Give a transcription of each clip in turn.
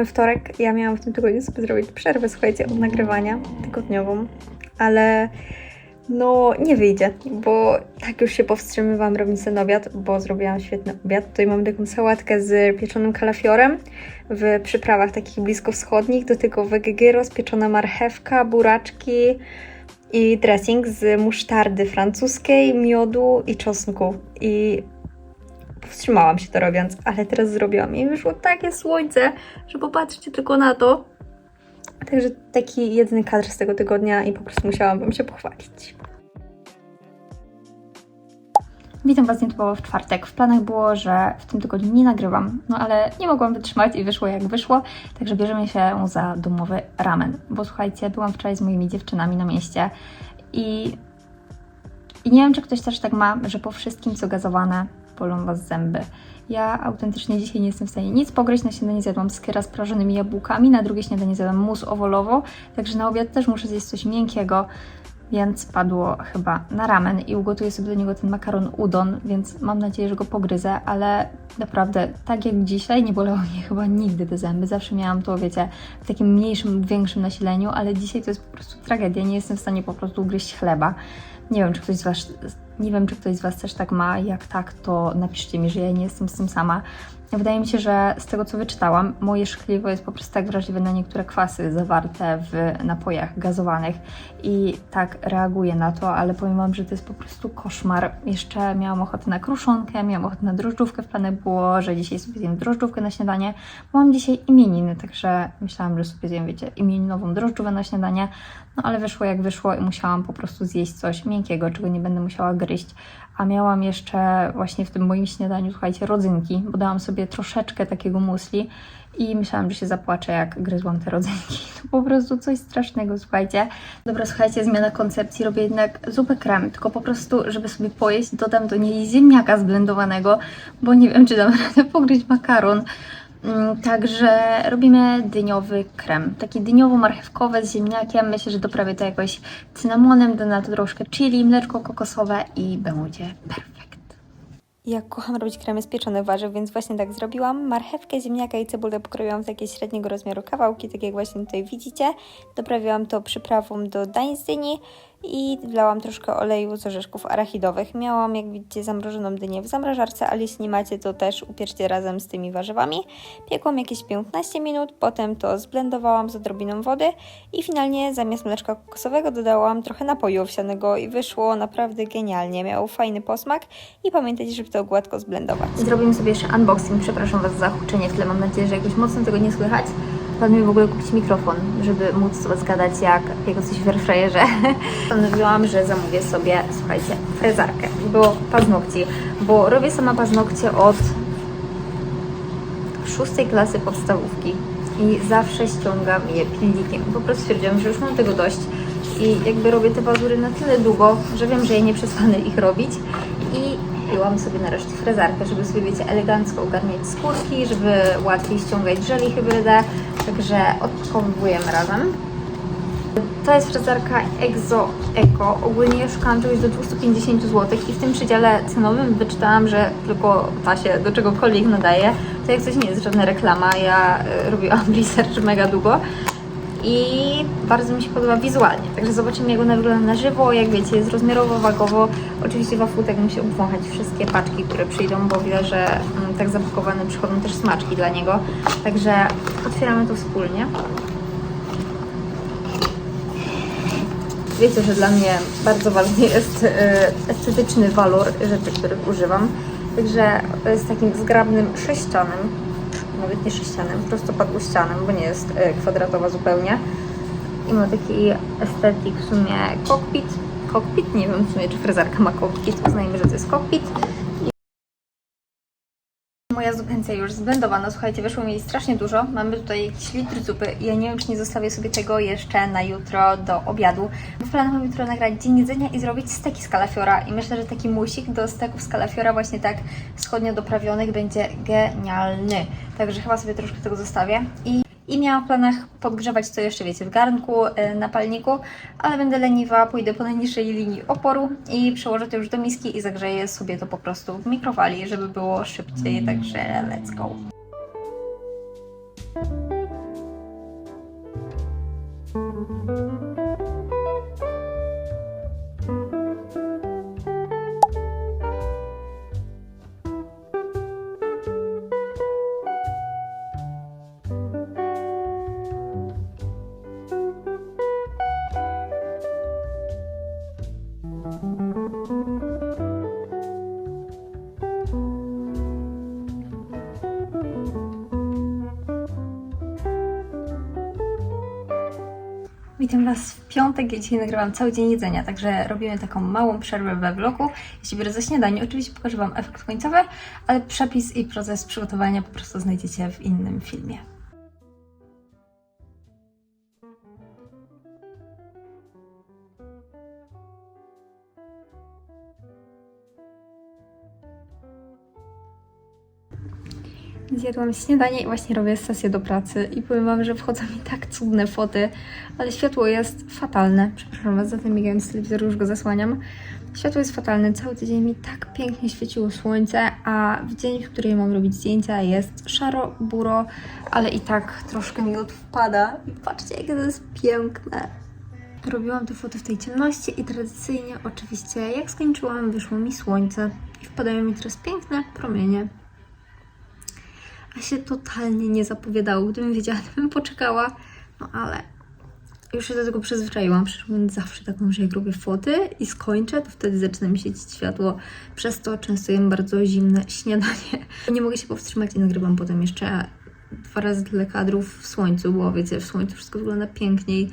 Mamy wtorek. Ja miałam w tym tygodniu sobie zrobić przerwę, słuchajcie, od nagrywania tygodniową, ale no nie wyjdzie, bo tak już się powstrzymywałam robić ten obiad, bo zrobiłam świetny obiad. Tutaj mamy taką sałatkę z pieczonym kalafiorem w przyprawach takich bliskowschodnich, do tego weggyros, pieczona marchewka, buraczki i dressing z musztardy francuskiej, miodu i czosnku. I powstrzymałam się to robiąc, ale teraz zrobiłam i wyszło takie słońce, że popatrzcie tylko na to. Także taki jedyny kadr z tego tygodnia i po prostu musiałam Wam się pochwalić. Witam Was nietypowo w czwartek. W planach było, że w tym tygodniu nie nagrywam, no ale nie mogłam wytrzymać i wyszło jak wyszło, także bierzemy się za domowy ramen. Bo słuchajcie, byłam wczoraj z moimi dziewczynami na mieście i, i nie wiem, czy ktoś też tak ma, że po wszystkim, co gazowane, bolą Was zęby. Ja autentycznie dzisiaj nie jestem w stanie nic pogryźć. Na śniadanie zjadłam skyra z prażonymi jabłkami, na drugie śniadanie zjadłam mus owolowo, także na obiad też muszę zjeść coś miękkiego, więc padło chyba na ramen i ugotuję sobie do niego ten makaron udon, więc mam nadzieję, że go pogryzę, ale naprawdę, tak jak dzisiaj, nie bolało mnie chyba nigdy te zęby. Zawsze miałam to, wiecie, w takim mniejszym większym nasileniu, ale dzisiaj to jest po prostu tragedia. Nie jestem w stanie po prostu ugryźć chleba. Nie wiem, czy ktoś z Was, nie wiem, czy ktoś z Was też tak ma. Jak tak, to napiszcie mi, że ja nie jestem z tym sama. Wydaje mi się, że z tego co wyczytałam, moje szkliwo jest po prostu tak wrażliwe na niektóre kwasy zawarte w napojach gazowanych i tak reaguję na to, ale powiem Wam, że to jest po prostu koszmar. Jeszcze miałam ochotę na kruszonkę, miałam ochotę na drożdżówkę, w planach było, że dzisiaj sobie zjem drożdżówkę na śniadanie. Mam dzisiaj imieniny, także myślałam, że sobie zjem, wiecie, imieninową drożdżówkę na śniadanie, no ale wyszło jak wyszło i musiałam po prostu zjeść coś miękkiego, czego nie będę musiała gryźć. A miałam jeszcze właśnie w tym moim śniadaniu, słuchajcie, rodzynki, bo dałam sobie troszeczkę takiego musli i myślałam, że się zapłaczę, jak gryzłam te rodzynki. To po prostu coś strasznego, słuchajcie. Dobra, słuchajcie, zmiana koncepcji. Robię jednak zupę krem, tylko po prostu, żeby sobie pojeść, dodam do niej ziemniaka zblendowanego, bo nie wiem, czy dam radę pogryźć makaron. Mm, Także robimy dyniowy krem. Taki dyniowo-marchewkowy z ziemniakiem. Myślę, że doprawię to jakoś cynamonem, dodam na to troszkę chili, mleczko kokosowe i będzie perfekt. Ja kocham robić kremy z pieczonych warzyw, więc właśnie tak zrobiłam. Marchewkę, ziemniaka i cebulę pokroiłam w takie średniego rozmiaru kawałki, tak jak właśnie tutaj widzicie. Doprawiłam to przyprawą do dań z dyni i wlałam troszkę oleju z orzeszków arachidowych. Miałam, jak widzicie, zamrożoną dynię w zamrażarce, ale jeśli nie macie, to też upieczcie razem z tymi warzywami. Piekłam jakieś 15 minut, potem to zblendowałam z odrobiną wody i finalnie zamiast mleczka kokosowego dodałam trochę napoju owsianego i wyszło naprawdę genialnie. Miało fajny posmak i pamiętajcie, żeby to gładko zblendować. Zrobimy sobie jeszcze unboxing. Przepraszam Was za huczenie w tle. Mam nadzieję, że jakoś mocno tego nie słychać. Planuję w ogóle kupić mikrofon, żeby móc z Was gadać jak jego coś w airfryerze. Postanowiłam, że zamówię sobie, słuchajcie, frezarkę, było paznokci, bo robię sama paznokcie od szóstej klasy podstawówki i zawsze ściągam je pilnikiem. Po prostu stwierdziłam, że już mam tego dość i jakby robię te pazury na tyle długo, że wiem, że ja nie przestanę ich robić i kupiłam sobie nareszcie frezarkę, żeby sobie, wiecie, elegancko ogarniać skórki, żeby łatwiej ściągać żeli hybrydę, także odpakowujemy razem. To jest frezarka Exo Eco. Ogólnie szukałam czegoś do 250 zł i w tym przedziale cenowym wyczytałam, że tylko ta się do czegokolwiek nadaje. To jak coś nie jest żadna reklama, ja y, robiłam research mega długo i bardzo mi się podoba wizualnie. Także zobaczymy jak ona wygląda na żywo, jak wiecie, jest rozmiarowo, wagowo. Oczywiście wafutek musi obwąchać wszystkie paczki, które przyjdą, bo widzę, że mm, tak zapakowane przychodzą też smaczki dla niego. Także otwieramy to wspólnie. Wiecie, że dla mnie bardzo ważny jest e, estetyczny walor rzeczy, których używam. Także jest takim zgrabnym sześcianem, nawet nie sześcianem, prostopadłościanem, bo nie jest e, kwadratowa zupełnie. I ma taki estetyk w sumie kokpit. Kokpit, nie wiem w sumie czy frezarka ma kokpit, uznajmy, że to jest kokpit. Moja zupełnie już zblendowana. Słuchajcie, wyszło mi strasznie dużo. Mamy tutaj jakiś litr zupy i ja nie wiem, czy nie zostawię sobie tego jeszcze na jutro do obiadu. W planach mam jutro nagrać dzień jedzenia i zrobić steki z kalafiora. I myślę, że taki musik do steków z kalafiora właśnie tak wschodnio doprawionych będzie genialny. Także chyba sobie troszkę tego zostawię. I i miałam w planach podgrzewać co jeszcze, wiecie, w garnku, e, na palniku, ale będę leniwa, pójdę po najniższej linii oporu i przełożę to już do miski i zagrzeję sobie to po prostu w mikrofali, żeby było szybciej, mm. także let's go. Piątek, ja dzisiaj nagrywam cały dzień jedzenia, także robimy taką małą przerwę we vlogu. Jeśli biorę za śniadanie, oczywiście pokażę Wam efekt końcowy, ale przepis i proces przygotowania po prostu znajdziecie w innym filmie. Zjadłam śniadanie i właśnie robię sesję do pracy i powiem Wam, że wchodzą mi tak cudne foty, ale światło jest fatalne. Przepraszam Was za ten migający telewizor, już go zasłaniam. Światło jest fatalne, cały tydzień mi tak pięknie świeciło słońce, a w dzień, w którym mam robić zdjęcia jest szaro, buro, ale i tak troszkę mi odpada. I patrzcie, jakie to jest piękne. Robiłam te foty w tej ciemności i tradycyjnie oczywiście jak skończyłam wyszło mi słońce i wpadają mi teraz piękne promienie a się totalnie nie zapowiadało. Gdybym wiedziała, to bym poczekała. No ale już się do tego przyzwyczaiłam. Przecież mówiąc, zawsze tak mam, że jak robię foty i skończę, to wtedy zaczyna mi świecić światło. Przez to często jem bardzo zimne śniadanie. Nie mogę się powstrzymać i nagrywam potem jeszcze dwa razy tyle kadrów w słońcu, bo wiecie, w słońcu wszystko wygląda piękniej.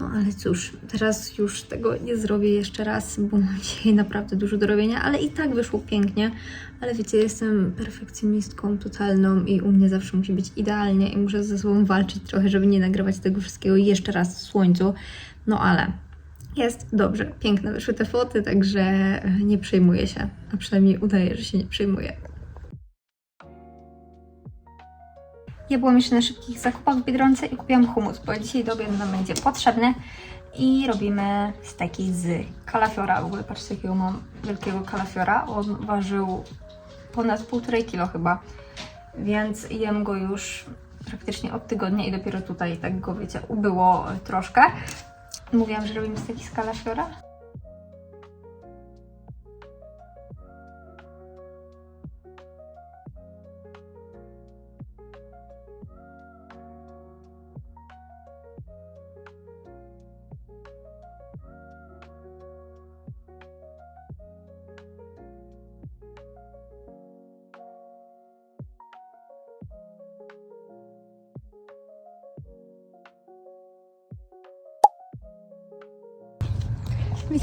No ale cóż, teraz już tego nie zrobię jeszcze raz, bo mam dzisiaj naprawdę dużo do robienia, ale i tak wyszło pięknie. Ale wiecie, jestem perfekcjonistką totalną i u mnie zawsze musi być idealnie i muszę ze sobą walczyć trochę, żeby nie nagrywać tego wszystkiego jeszcze raz w słońcu. No ale jest dobrze, piękne wyszły te foty, także nie przejmuję się, a przynajmniej udaje, że się nie przejmuję. Ja byłam jeszcze na szybkich zakupach w Biedronce i kupiłam hummus, bo dzisiaj do obiadu nam będzie potrzebny. I robimy steki z kalafiora. W ogóle patrzcie, jakiego mam wielkiego kalafiora. On ważył ponad 1,5 kilo chyba, więc jem go już praktycznie od tygodnia i dopiero tutaj tak go, wiecie, ubyło troszkę. Mówiłam, że robimy steki z kalafiora.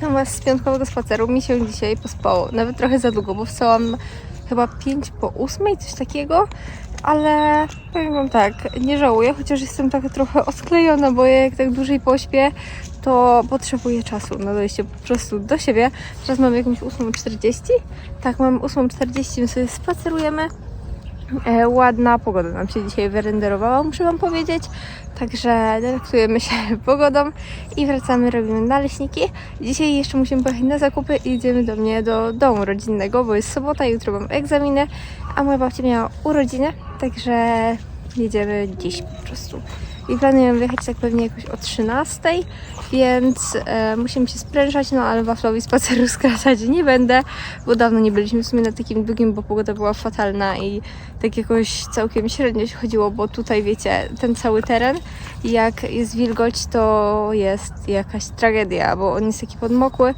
Witam Was z piątkowego spaceru. Mi się dzisiaj pospało. Nawet trochę za długo, bo wstałam chyba 5 po 8, coś takiego. Ale powiem Wam tak, nie żałuję, chociaż jestem tak trochę osklejona, bo jak tak dłużej pośpię, to potrzebuję czasu na dojście po prostu do siebie. Teraz mam jakąś 8.40. Tak, mam 8.40, my sobie spacerujemy. E, ładna pogoda nam się dzisiaj wyrenderowała, muszę Wam powiedzieć. Także delektujemy się pogodą i wracamy, robimy naleśniki. Dzisiaj jeszcze musimy pojechać na zakupy i jedziemy do mnie do domu rodzinnego, bo jest sobota, jutro mam egzaminy, a moja babcia miała urodziny, także jedziemy dziś po prostu. I planujemy wyjechać tak pewnie jakoś o 13, więc e, musimy się sprężać, no ale waflowi spaceru skracać nie będę, bo dawno nie byliśmy w sumie na takim długim, bo pogoda była fatalna i tak jakoś całkiem średnio się chodziło, bo tutaj wiecie, ten cały teren, jak jest wilgoć, to jest jakaś tragedia, bo on jest taki podmokły.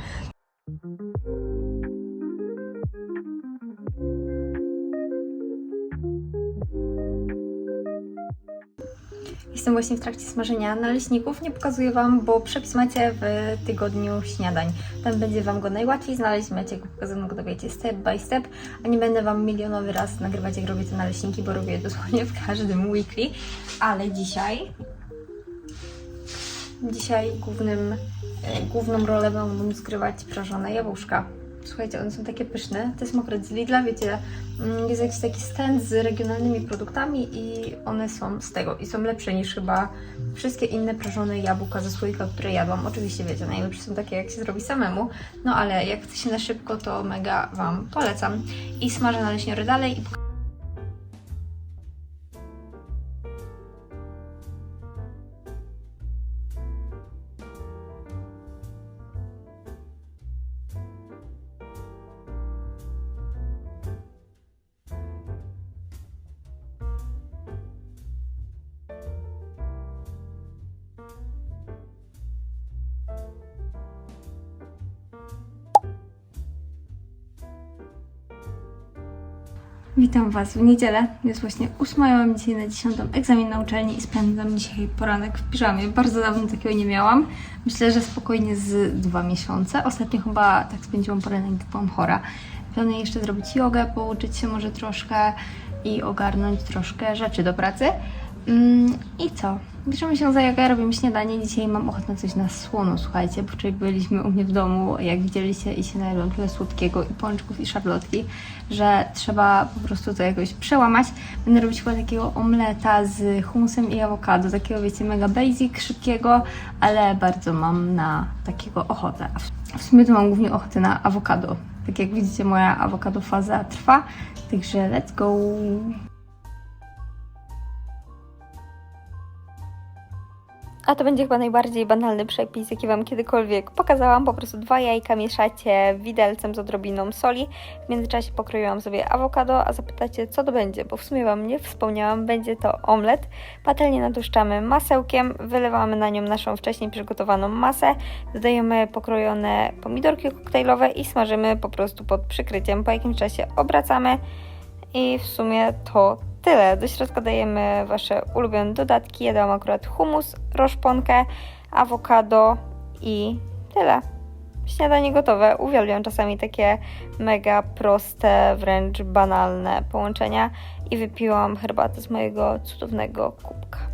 Jestem właśnie w trakcie smażenia naleśników. Nie pokazuję Wam, bo przepis macie w tygodniu śniadań. Tam będzie Wam go najłatwiej znaleźć. Macie go pokazanego, go wiecie, step by step. A nie będę Wam milionowy raz nagrywać, jak robię te naleśniki, bo robię dosłownie w każdym weekly. Ale dzisiaj... Dzisiaj głównym, e, główną rolę będą zgrywać prażone jabłuszka. Słuchajcie, one są takie pyszne. To jest mokre z Lidla, wiecie, mm, jest jakiś taki stand z regionalnymi produktami i one są z tego i są lepsze niż chyba wszystkie inne prażone jabłka ze słoika, które jadłam. Oczywiście wiecie, najlepsze są takie, jak się zrobi samemu, no ale jak chce się na szybko, to mega Wam polecam. I smażę naleśniory dalej i Witam Was w niedzielę. Jest właśnie 8, ja mam dzisiaj na 10 egzamin na uczelni i spędzam dzisiaj poranek w piżamie. Bardzo dawno takiego nie miałam. Myślę, że spokojnie z dwa miesiące. Ostatnio chyba tak spędziłam poranek, gdy byłam chora. Planuję jeszcze zrobić jogę, pouczyć się może troszkę i ogarnąć troszkę rzeczy do pracy. Mm, I co? Bierzemy się za jogę, robimy śniadanie. Dzisiaj mam ochotę na coś na słono, słuchajcie, bo wczoraj byliśmy u mnie w domu, jak widzieliście, i się najadłam tyle słodkiego, i pączków, i szarlotki, że trzeba po prostu to jakoś przełamać. Będę robić chyba takiego omleta z humusem i awokado, takiego wiecie, mega basic, szybkiego, ale bardzo mam na takiego ochotę. W sumie to mam głównie ochotę na awokado. Tak jak widzicie, moja awokado faza trwa, także let's go! A to będzie chyba najbardziej banalny przepis, jaki Wam kiedykolwiek pokazałam. Po prostu dwa jajka mieszacie widelcem z odrobiną soli. W międzyczasie pokroiłam sobie awokado, a zapytacie, co to będzie, bo w sumie Wam nie wspomniałam. Będzie to omlet. Patelnię natłuszczamy masełkiem, wylewamy na nią naszą wcześniej przygotowaną masę, dodajemy pokrojone pomidorki koktajlowe i smażymy po prostu pod przykryciem. Po jakimś czasie obracamy i w sumie to tyle. Do środka dajemy Wasze ulubione dodatki. Ja dałam akurat humus, roszponkę, awokado i tyle. Śniadanie gotowe. Uwielbiam czasami takie mega proste, wręcz banalne połączenia i wypiłam herbatę z mojego cudownego kubka.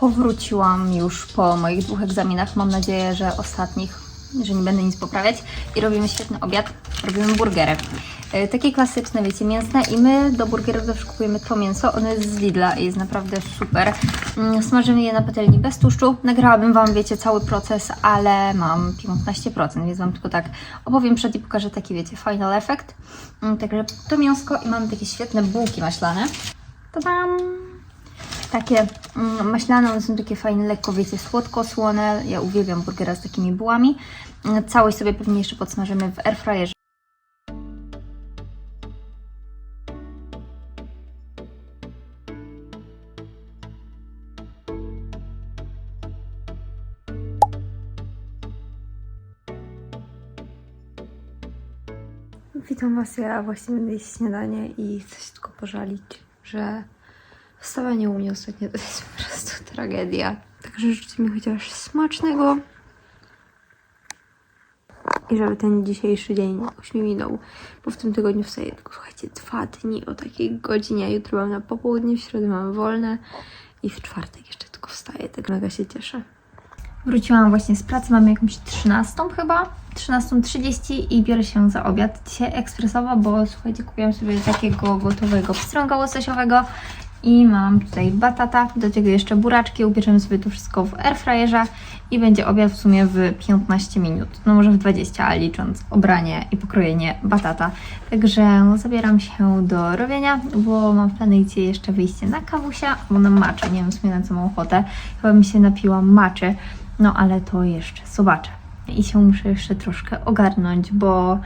Powróciłam już po moich dwóch egzaminach. Mam nadzieję, że ostatnich, że nie będę nic poprawiać. I robimy świetny obiad. Robimy burgery. E, Takie klasyczne, wiecie, mięsne. I my do burgerów zawsze kupujemy to mięso. Ono jest z Lidla i jest naprawdę super. Mm, Smażymy je na patelni bez tłuszczu. Nagrałabym Wam, wiecie, cały proces, ale mam 15%, więc Wam tylko tak opowiem przed i pokażę taki, wiecie, final effect. Mm, Także to mięsko i mamy takie świetne bułki maślane. Tadam! Takie mm, maślane, one są takie fajne, lekko, wiecie, słodko-słone. Ja uwielbiam burgera z takimi bułami. Mm, Całość sobie pewnie jeszcze podsmażymy w airfryerze. Witam Was, ja właśnie będę jeść śniadanie i chcę się tylko pożalić, że wstawanie u mnie ostatnio to jest po prostu tragedia. Także życzcie mi chociaż smacznego i żeby ten dzisiejszy dzień jakoś mi minął, bo w tym tygodniu wstaję tylko, słuchajcie, dwa dni o takiej godzinie, jutro mam na popołudnie, w środę mam wolne i w czwartek jeszcze tylko wstaję, tak mega się cieszę. Wróciłam właśnie z pracy, mamy jakąś 13 chyba, 13.30 i biorę się za obiad. Dzisiaj ekspresowo, bo słuchajcie, kupiłam sobie takiego gotowego pstrąga łososiowego i mam tutaj batata, do tego jeszcze buraczki, ubierzemy sobie to wszystko w airfryerze i będzie obiad w sumie w 15 minut, no może w 20, a licząc obranie i pokrojenie batata. Także no, zabieram się do robienia, bo mam w planie jeszcze wyjście na kawusia, bo na maczy, nie wiem w sumie na co mam ochotę, chyba mi się napiłam maczy, no ale to jeszcze zobaczę. I się muszę jeszcze troszkę ogarnąć, bo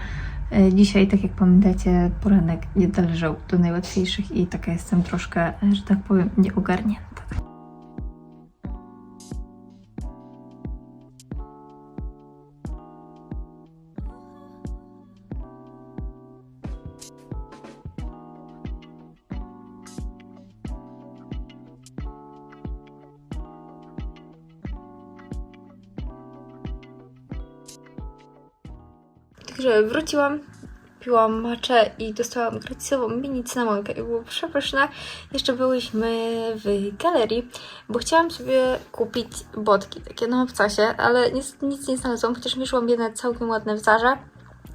dzisiaj, tak jak pamiętacie, poranek nie należał do najłatwiejszych i taka jestem troszkę, e, że tak powiem, nieogarnięta. Także wróciłam, piłam maczę i dostałam gratisową mini cynamonkę i było przepyszne. Jeszcze byłyśmy w galerii, bo chciałam sobie kupić botki takie na obcasie, ale nic, nic nie znalazłam, chociaż mieszłam jedne całkiem ładne w Zarze.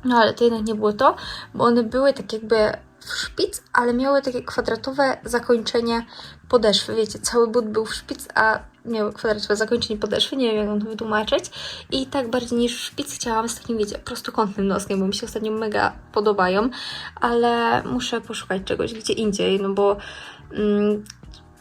No ale to jednak nie było to, bo one były tak jakby w szpic, ale miały takie kwadratowe zakończenie podeszwy. Wiecie, cały but był w szpic, a miały kwadratowe zakończenie podeszwy. Nie wiem, jak to wytłumaczyć. I tak bardziej niż szpic chciałam z takim, wiecie, prostokątnym noskiem, bo mi się ostatnio mega podobają, ale muszę poszukać czegoś gdzie indziej, no bo mm,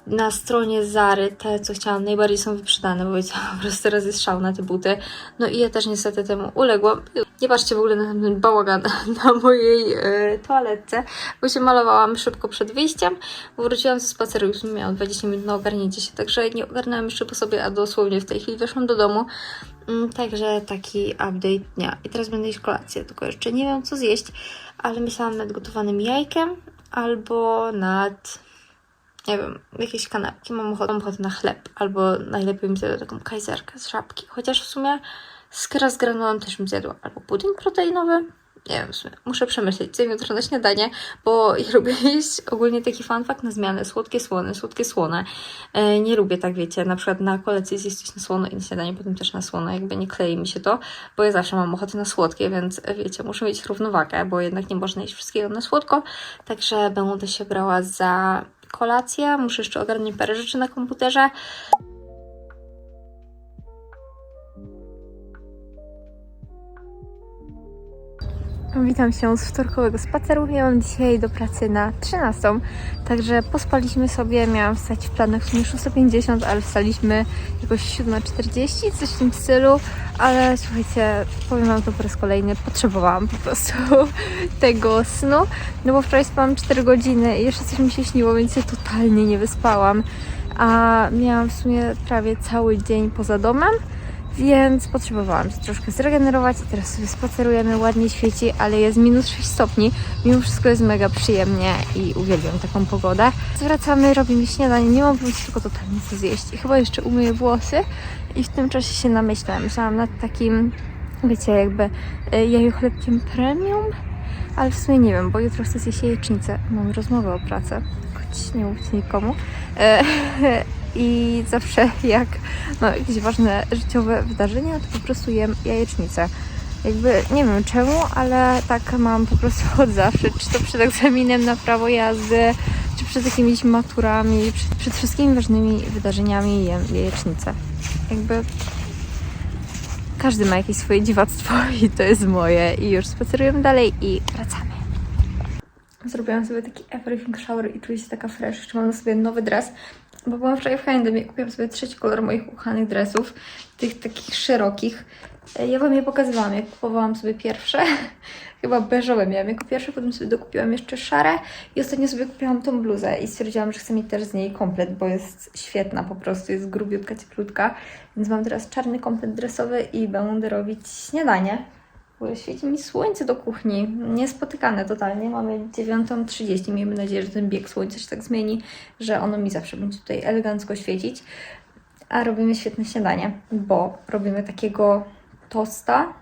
na stronie Zary te, co chciałam, najbardziej są wyprzedane, bo wiecie, po prostu teraz jest szał na te buty. No i ja też niestety temu uległam. Nie patrzcie w ogóle na ten bałagan na mojej e, toaletce, bo się malowałam szybko przed wyjściem, wróciłam ze spaceru sumie miałam 20 minut na ogarnięcie się, także nie ogarnęłam jeszcze po sobie, a dosłownie w tej chwili weszłam do domu. Mm, Także taki update dnia. I teraz będę jeść kolację, tylko jeszcze nie wiem co zjeść, ale myślałam nad gotowanym jajkiem albo nad, nie wiem, jakieś kanapki. Mam ochotę, mam ochotę na chleb, albo najlepiej bym zjadła taką kajzerkę z żabki. Chociaż w sumie skra z granulą też bym zjadła. Albo pudding proteinowy. Nie wiem, w sumie muszę przemyśleć, co jutro na śniadanie, bo ja lubię jeść ogólnie taki fun fact na zmianę, słodkie słone, słodkie słone. E, nie lubię tak, wiecie, na przykład na kolacji zjeść coś na słono i na śniadanie potem też na słono, jakby nie klei mi się to, bo ja zawsze mam ochotę na słodkie, więc e, wiecie, muszę mieć równowagę, bo jednak nie można jeść wszystkiego na słodko, także będę się brała za kolację, muszę jeszcze ogarnąć parę rzeczy na komputerze, Witam się z wtorkowego spaceru. Ja mam dzisiaj do pracy na 13, także pospaliśmy sobie. Miałam wstać w planach w sumie 6.50, ale wstaliśmy jakoś 7.40, coś w tym stylu. Ale słuchajcie, powiem Wam to po raz kolejny, potrzebowałam po prostu tego snu, no bo wczoraj spałam 4 godziny i jeszcze coś mi się śniło, więc się totalnie nie wyspałam. A miałam w sumie prawie cały dzień poza domem. Więc potrzebowałam się troszkę zregenerować i teraz sobie spacerujemy, ładnie świeci, ale jest minus 6 stopni. Mimo wszystko jest mega przyjemnie i uwielbiam taką pogodę. Zwracamy, robimy śniadanie, nie mam pomysłu tylko totalnie co zjeść. I chyba jeszcze umyję włosy i w tym czasie się namyślam. Myślałam nad takim, wiecie, jakby y, jajochlebkiem premium, ale w sumie nie wiem, bo jutro chcę zjeść jajecznicę. Mam rozmowę o pracę, choć nie mówcie nikomu. I zawsze jak mam jakieś ważne życiowe wydarzenia, to po prostu jem jajecznicę. Jakby nie wiem czemu, ale tak mam po prostu od zawsze. Czy to przed egzaminem na prawo jazdy, czy przed jakimiś maturami, przed, przed wszystkimi ważnymi wydarzeniami jem jajecznicę. Jakby każdy ma jakieś swoje dziwactwo i to jest moje. I już spacerujemy dalej i wracamy. Zrobiłam sobie taki everything shower i czuję się taka fresh. Jeszcze mam na sobie nowy dres, bo byłam wczoraj w H&M i kupiłam sobie trzeci kolor moich ukochanych dresów, tych takich szerokich. E, Ja Wam je pokazywałam, jak kupowałam sobie pierwsze. Chyba beżowe miałam jako pierwsze, potem sobie dokupiłam jeszcze szare i ostatnio sobie kupiłam tą bluzę i stwierdziłam, że chcę mieć też z niej komplet, bo jest świetna po prostu, jest grubiutka, cieplutka. Więc mam teraz czarny komplet dresowy i będę robić śniadanie. Ogóle świeci mi słońce do kuchni. Niespotykane totalnie. Mamy 9.30. Miejmy nadzieję, że ten bieg słońca się tak zmieni, że ono mi zawsze będzie tutaj elegancko świecić. A robimy świetne śniadanie, bo robimy takiego tosta,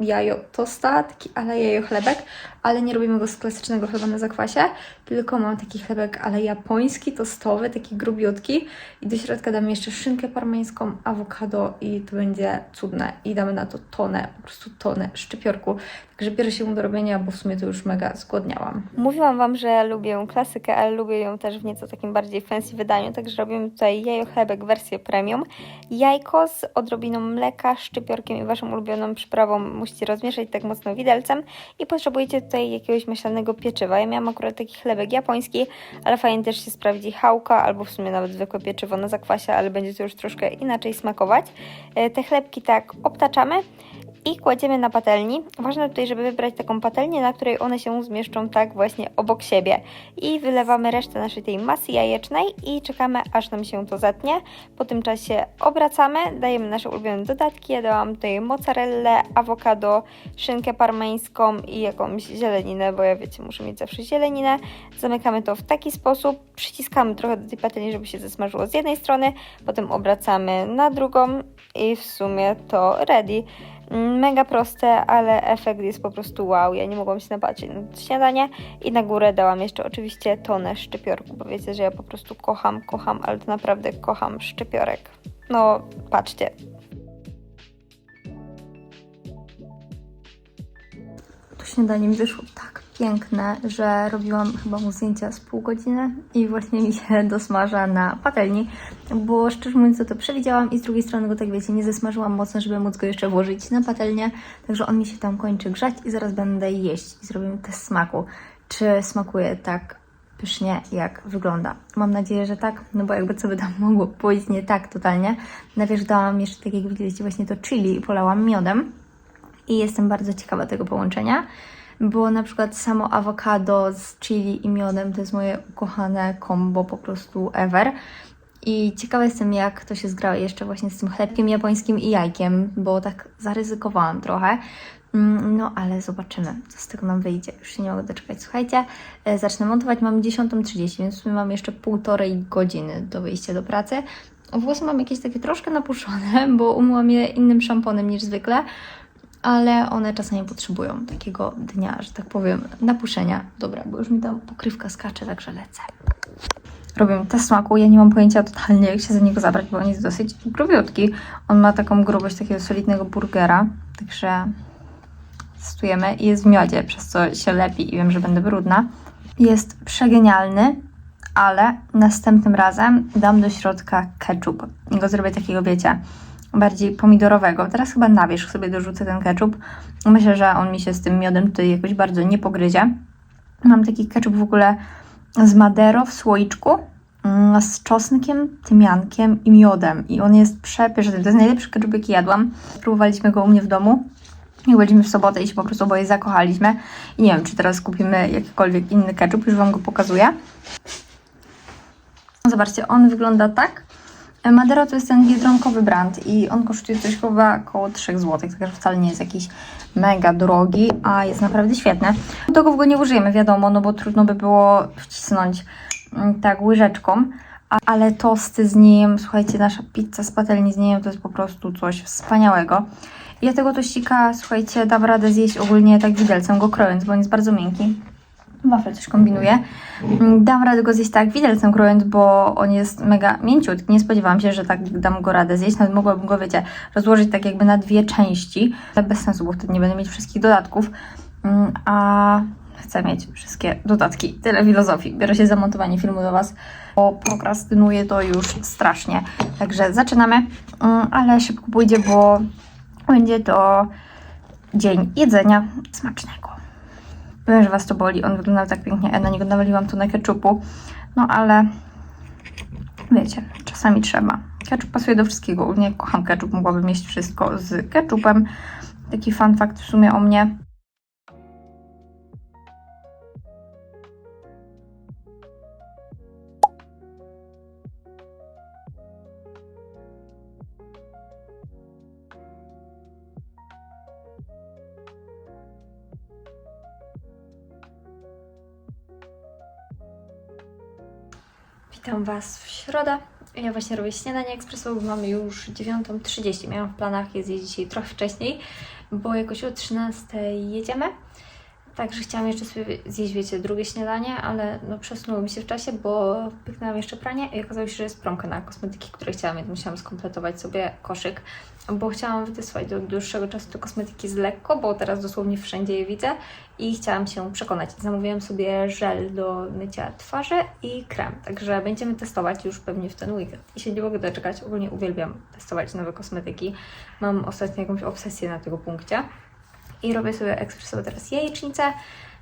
jajo tosta, taki ale jajo chlebek, ale nie robimy go z klasycznego chleba na zakwasie, tylko mam taki chlebek ale japoński, tostowy, taki grubiutki i do środka damy jeszcze szynkę parmeńską, awokado i to będzie cudne i damy na to tonę, po prostu tonę szczypiorku. Także bierze się do robienia, bo w sumie to już mega zgłodniałam. Mówiłam Wam, że lubię klasykę, ale lubię ją też w nieco takim bardziej fancy wydaniu, także robimy tutaj jajo chlebek wersję premium. Jajko z odrobiną mleka, szczypiorkiem i Waszą ulubioną przyprawą musicie rozmieszać tak mocno widelcem i potrzebujecie tutaj jakiegoś maślanego pieczywa. Ja miałam akurat taki chlebek japoński, ale fajnie też się sprawdzi chałka albo w sumie nawet zwykłe pieczywo na zakwasie, ale będzie to już troszkę inaczej smakować. E, Te chlebki tak obtaczamy i kładziemy na patelni. Ważne tutaj, żeby wybrać taką patelnię, na której one się zmieszczą tak właśnie obok siebie. I wylewamy resztę naszej tej masy jajecznej i czekamy, aż nam się to zatnie. Po tym czasie obracamy, dajemy nasze ulubione dodatki. Ja dałam tutaj mozzarellę, awokado, szynkę parmeńską i jakąś zieleninę, bo ja wiecie, muszę mieć zawsze zieleninę. Zamykamy to w taki sposób, przyciskamy trochę do tej patelni, żeby się zasmażyło z jednej strony, potem obracamy na drugą i w sumie to ready. Mega proste, ale efekt jest po prostu wow. Ja nie mogłam się napatrzeć na śniadanie i na górę dałam jeszcze oczywiście tonę szczypiorku, bo wiecie, że ja po prostu kocham, kocham, ale to naprawdę kocham szczypiorek. No, patrzcie. Śniadanie mi wyszło tak piękne, że robiłam chyba mu zdjęcia z pół godziny i właśnie mi się dosmaża na patelni, bo szczerze mówiąc to, to przewidziałam i z drugiej strony go tak wiecie, nie zesmażyłam mocno, żeby móc go jeszcze włożyć na patelnię, także on mi się tam kończy grzać i zaraz będę jeść i zrobimy test smaku, czy smakuje tak pysznie, jak wygląda. Mam nadzieję, że tak, no bo jakby co by tam mogło pójść nie tak totalnie. Na dałam jeszcze, tak jak widzieliście, właśnie to chili i polałam miodem. I jestem bardzo ciekawa tego połączenia, bo na przykład samo awokado z chili i miodem to jest moje ukochane combo po prostu ever. I ciekawa jestem, jak to się zgrało jeszcze właśnie z tym chlebkiem japońskim i jajkiem, bo tak zaryzykowałam trochę. Mm, No, ale zobaczymy, co z tego nam wyjdzie. Już się nie mogę doczekać. Słuchajcie, e, zacznę montować, mam 10.30, więc mam jeszcze półtorej godziny do wyjścia do pracy. Włosy mam jakieś takie troszkę napuszczone, bo umyłam je innym szamponem niż zwykle, ale one czasami potrzebują takiego dnia, że tak powiem, napuszenia. Dobra, bo już mi tam pokrywka skacze, także lecę. Robię test smaku, ja nie mam pojęcia totalnie, jak się za niego zabrać, bo on jest dosyć grubiutki. On ma taką grubość takiego solidnego burgera, także testujemy i jest w miodzie, przez co się lepi i wiem, że będę brudna. Jest przegenialny, ale następnym razem dam do środka ketchup i go zrobię takiego, wiecie, bardziej pomidorowego. Teraz chyba na wierzch sobie dorzucę ten ketchup. Myślę, że on mi się z tym miodem tutaj jakoś bardzo nie pogryzie. Mam taki ketchup w ogóle z Madero w słoiczku mm, z czosnkiem, tymiankiem i miodem. I on jest przepyszny. To jest najlepszy ketchup, jaki jadłam. Próbowaliśmy go u mnie w domu. I byliśmy w sobotę i się po prostu oboje zakochaliśmy. I nie wiem, czy teraz kupimy jakikolwiek inny ketchup. Już Wam go pokazuję. Zobaczcie, on wygląda tak. Madero to jest ten biedronkowy brand i on kosztuje coś chyba około 3 zł, także wcale nie jest jakiś mega drogi, a jest naprawdę świetny. Do go nie użyjemy, wiadomo, no bo trudno by było wcisnąć mm, tak łyżeczką, ale tosty z nim, słuchajcie, nasza pizza z patelni z nim to jest po prostu coś wspaniałego. Ja tego tościka, słuchajcie, dam radę zjeść ogólnie tak widelcem go krojąc, bo on jest bardzo miękki. Wafle też kombinuję. Mm, Dam radę go zjeść tak widelcem krojąc, bo on jest mega mięciutki. Nie spodziewałam się, że tak dam go radę zjeść. Nawet mogłabym go, wiecie, rozłożyć tak jakby na dwie części. Ale bez sensu, bo wtedy nie będę mieć wszystkich dodatków. Mm, A chcę mieć wszystkie dodatki. Tyle filozofii. Biorę się za montowanie filmu do Was, bo prokrastynuję to już strasznie. Także zaczynamy, Mm, ale szybko pójdzie, bo będzie to dzień jedzenia smacznego. Wiem, że Was to boli, on wyglądał tak pięknie, a na niego nawaliłam tu na ketchupu, no ale wiecie, czasami trzeba. Ketchup pasuje do wszystkiego, ogólnie kocham ketchup, mogłabym jeść wszystko z ketchupem. Taki fun fact w sumie o mnie. Witam Was w środę. Ja właśnie robię śniadanie ekspresowe, mamy już 9.30. Miałam w planach je zjeść dzisiaj trochę wcześniej, bo jakoś o 13.00 jedziemy. Także chciałam jeszcze sobie zjeść, wiecie, drugie śniadanie, ale no przesunęło mi się w czasie, bo pyknęłam jeszcze pranie i okazało się, że jest promka na kosmetyki, które chciałam, więc musiałam skompletować sobie koszyk, bo chciałam wytestować do dłuższego czasu te kosmetyki z lekko, bo teraz dosłownie wszędzie je widzę i chciałam się przekonać. Zamówiłam sobie żel do mycia twarzy i krem, także będziemy testować już pewnie w ten weekend. I się nie mogę doczekać, ogólnie uwielbiam testować nowe kosmetyki. Mam ostatnio jakąś obsesję na tego punkcie. I robię sobie ekspresowo teraz jajecznicę.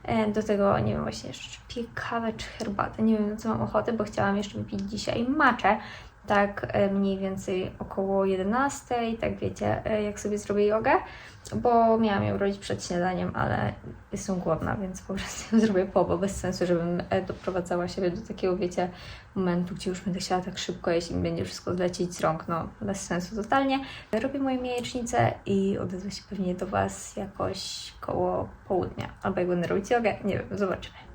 E, Do tego, nie wiem, właśnie jeszcze czy piję kawę czy herbatę. Nie wiem, na co mam ochotę, bo chciałam jeszcze wypić dzisiaj maczę. Tak e, mniej więcej około 11, tak wiecie, e, jak sobie zrobię jogę, bo miałam ją robić przed śniadaniem, ale jestem głodna, więc po prostu ją zrobię po, bo bez sensu, żebym e, doprowadzała siebie do takiego, wiecie, momentu, gdzie już będę chciała tak szybko jeść i będzie wszystko zlecieć z rąk, no bez sensu totalnie. Robię moją jajecznicę i odezwę się pewnie do Was jakoś koło południa, albo jak będę robić jogę, nie wiem, zobaczymy.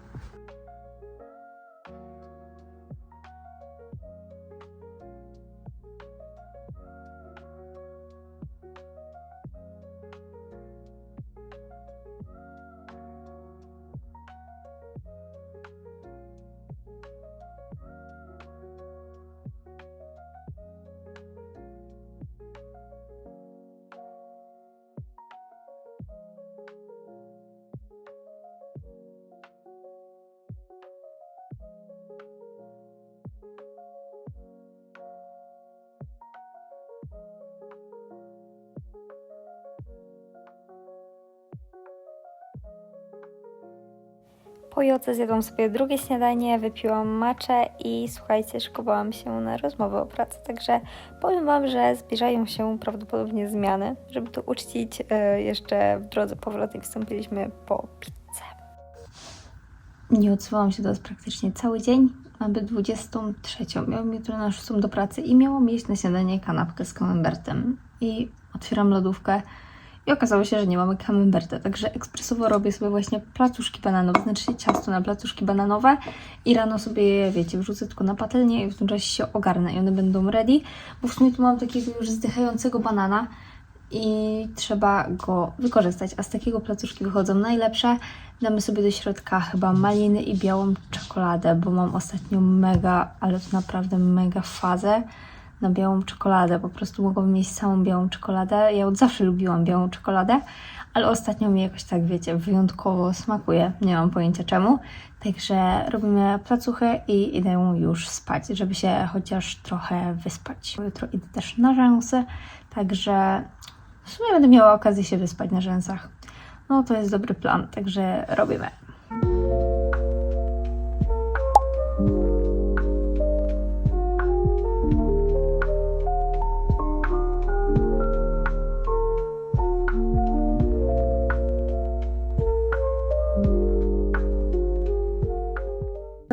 Po jodze zjadłam sobie drugie śniadanie, wypiłam maczę i słuchajcie, szykowałam się na rozmowę o pracy. Także powiem Wam, że zbliżają się prawdopodobnie zmiany. Żeby to uczcić, e, jeszcze w drodze powrotnej wstąpiliśmy po pizzę. Nie odzywałam się do Was praktycznie cały dzień, aby 23. Miałam jutro na 6 do pracy i miałam jeść na śniadanie kanapkę z camembertem. I otwieram lodówkę i okazało się, że nie mamy camemberta, także ekspresowo robię sobie właśnie placuszki bananowe, znaczy ciasto na placuszki bananowe i rano sobie je, wiecie, wrzucę tylko na patelnię i w tym czasie się ogarnę i one będą ready, bo w sumie tu mam takiego już zdychającego banana i trzeba go wykorzystać, a z takiego placuszki wychodzą najlepsze. Damy sobie do środka chyba maliny i białą czekoladę, bo mam ostatnio mega, ale to naprawdę mega fazę na białą czekoladę. Po prostu mogłabym mieć samą białą czekoladę. Ja od zawsze lubiłam białą czekoladę, ale ostatnio mi jakoś tak, wiecie, wyjątkowo smakuje. Nie mam pojęcia czemu. Także robimy placuchy i idę już spać, żeby się chociaż trochę wyspać. Jutro idę też na rzęsy, także w sumie będę miała okazję się wyspać na rzęsach. No to jest dobry plan, także robimy.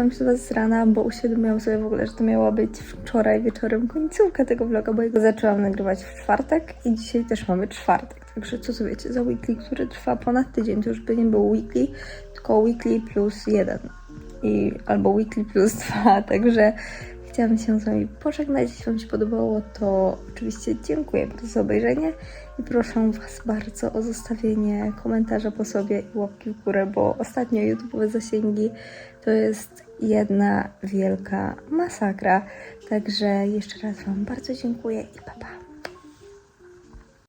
Mam się was z rana, bo uświadomiłam sobie w ogóle, że to miała być wczoraj wieczorem końcówka tego vloga, bo ja go zaczęłam nagrywać w czwartek i dzisiaj też mamy czwartek. Także co to wiecie, za weekly, który trwa ponad tydzień, to już by nie był weekly, tylko weekly plus jeden. I, albo weekly plus dwa, także chciałam się z wami pożegnać. Jeśli wam się podobało, to oczywiście dziękuję bardzo za obejrzenie i proszę was bardzo o zostawienie komentarza po sobie i łapki w górę, bo ostatnio YouTube'owe zasięgi to jest jedna wielka masakra. Także jeszcze raz wam bardzo dziękuję i pa pa.